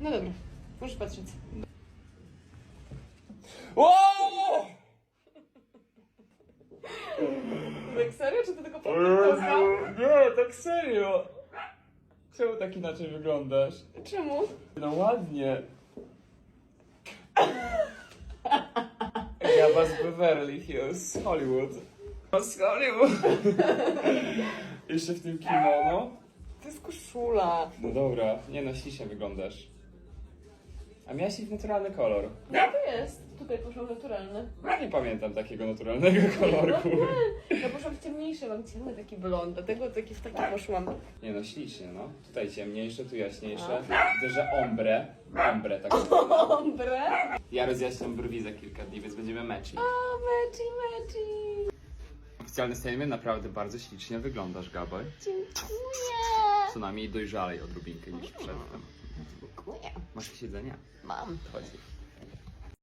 No dobra, możesz patrzeć. O! Tak serio, czy to tylko podpowtórzka? Nie, tak serio. Czemu tak inaczej wyglądasz? Czemu? No ładnie. Gaba z Beverly Hills, z Hollywood. Z Hollywood. Jeszcze w tym kimono. To jest koszula. No dobra, nie no, ślicznie wyglądasz. A miałaś ich naturalny kolor. No to jest. Tutaj poszłam naturalny. Ja nie pamiętam takiego naturalnego kolorku. Ja poszłam w ciemniejszy, mam ciemny taki blond, dlatego taki w taki poszłam. Nie no, ślicznie no. Tutaj ciemniejsze, tu jaśniejsze. Widzę, że ombre. Ombre tak. Ombre. Ja rozjaśniam brwi za kilka dni, więc będziemy meci. O, meci, meci. Oficjalny statement, naprawdę bardzo ślicznie wyglądasz, Gabor. Dziękuję. Co najmniej dojrzalej odrobinkę niż przedtem. Masz jakieś jedzenie? Mam. Chodzi.